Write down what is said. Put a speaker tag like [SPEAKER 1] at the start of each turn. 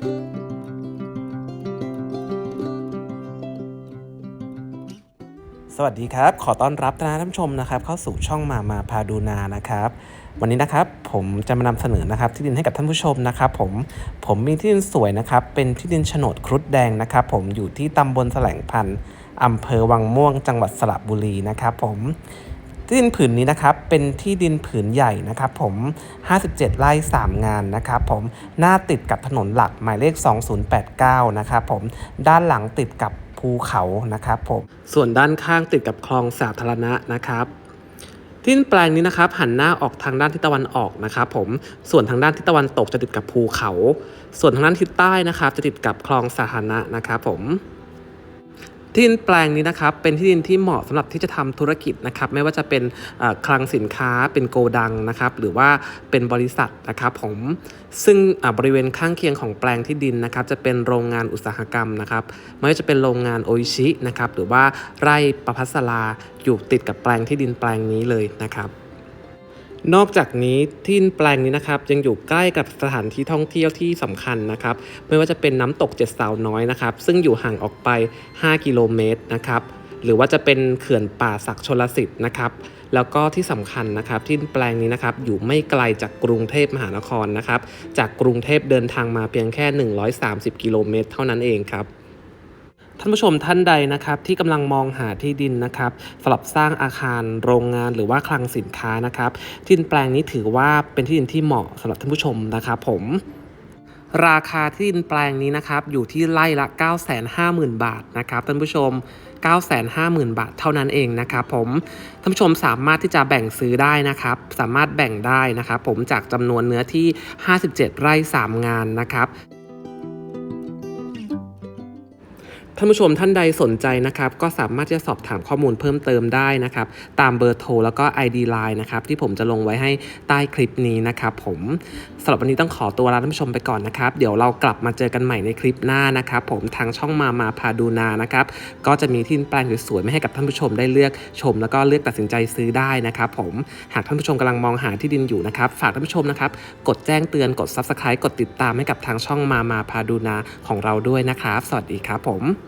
[SPEAKER 1] สวัสดีครับ ขอต้อนรับท่านผู้ชมนะครับ เข้าสู่ช่องมามาพาดูนานะครับ วันนี้นะครับผมจะมานำเสนอนะครับ ที่ดินให้กับท่านผู้ชมนะครับผมผมมีที่ดินสวยนะครับ เป็นที่ดินโฉนดครุฑแดงนะครับ ผมอยู่ที่ตำบลแสลงพันธ์อำเภอวังม่วงจังหวัดสระบุรีนะครับ ผม ที่ดินผืนนี้นะครับเป็นที่ดินผืนใหญ่นะครับผม 57 ไร่ 3 งานนะครับผมหน้าติดกับถนนหลักหมายเลข 2089 นะครับผมด้านหลังติดกับภูเขานะครับผมส่วนด้านข้างติดกับคลองสาธารณะนะครับที่ดินแปลงนี้นะครับหันหน้าออกทางด้านทิศตะวันออกนะครับผมส่วนทางด้านทิศตะวันตกจะติดกับภูเขา ส่วนทางด้านทิศใต้นะครับ จะติดกับคลองสาธารณะนะครับผม ที่ดินแปลงนี้นะครับเป็นที่ดินที่เหมาะสำหรับที่จะทำธุรกิจนะครับไม่ว่าจะเป็นคลังสินค้าเป็นโกดังนะครับหรือว่าเป็นบริษัทนะครับผมซึ่งบริเวณข้างเคียงของแปลงที่ดินนะครับจะเป็นโรงงานอุตสาหกรรมนะครับไม่ว่าจะเป็นโรงงานโออิชินะครับหรือว่าไร่ประพัสลาอยู่ติดกับแปลงที่ดินแปลงนี้เลยนะครับ นอกจากนี้ที่แปลงนี้นะครับยังอยู่ใกล้กับสถานที่ท่องเที่ยวที่สำคัญนะครับไม่ว่าจะเป็นน้ำตกเจ็ดสาวน้อยนะครับซึ่งอยู่ห่างออกไป 5 กิโลเมตรนะครับหรือว่าจะเป็นเขื่อนป่าศักดิ์ชลสิทธิ์นะครับ แล้วก็ที่สำคัญนะครับที่แปลงนี้นะครับอยู่ไม่ไกลจากกรุงเทพมหานครนะครับ จากกรุงเทพเดินทางมาเพียงแค่ 130 กิโลเมตร เท่านั้นเองครับ ท่านผู้ชมท่านใดนะครับที่กำลังมองหาที่ดินนะครับสำหรับสร้างอาคารโรงงานหรือว่าคลังสินค้านะครับที่ดินแปลงนี้ถือว่าเป็นที่ดินที่เหมาะสำหรับท่านผู้ชมนะครับผมราคาที่ดินแปลงนี้นะครับอยู่ที่ไร่ละ 950,000 บาทนะครับท่านผู้ชม 950,000 บาทเท่านั้นเองนะครับผมท่านผู้ชมสามารถที่จะแบ่งซื้อได้นะครับ สามารถแบ่งได้นะครับ ผมจากจำนวนเนื้อที่ 57 ไร่ 3 งานนะครับ ท่านผู้ชมท่านใดสนใจนะครับก็สามารถจะสอบถามข้อมูลเพิ่มเติมได้นะครับ ตามเบอร์โทรแล้วก็ ID Line นะครับที่ผมจะลงไว้ให้ใต้คลิปนี้นะครับผมสำหรับวันนี้ต้องขอตัวลาท่านผู้ชมไปก่อนนะครับ เดี๋ยวเรากลับมาเจอกันใหม่ในคลิปหน้านะครับ ผมทางช่องมามาพาดูนานะครับก็จะมีที่ดินแปลงสวยๆมาให้กับท่านผู้ชมได้เลือกชม แล้วก็เลือกตัดสินใจซื้อได้นะครับผมหากท่านผู้ชมกำลังมองหาที่ดินอยู่นะครับ ฝากท่านผู้ชมนะครับกดแจ้งเตือนกด Subscribe กดติดตามให้กับทางช่องมามาพาดูนาของเราด้วยนะครับ สวัสดีครับผม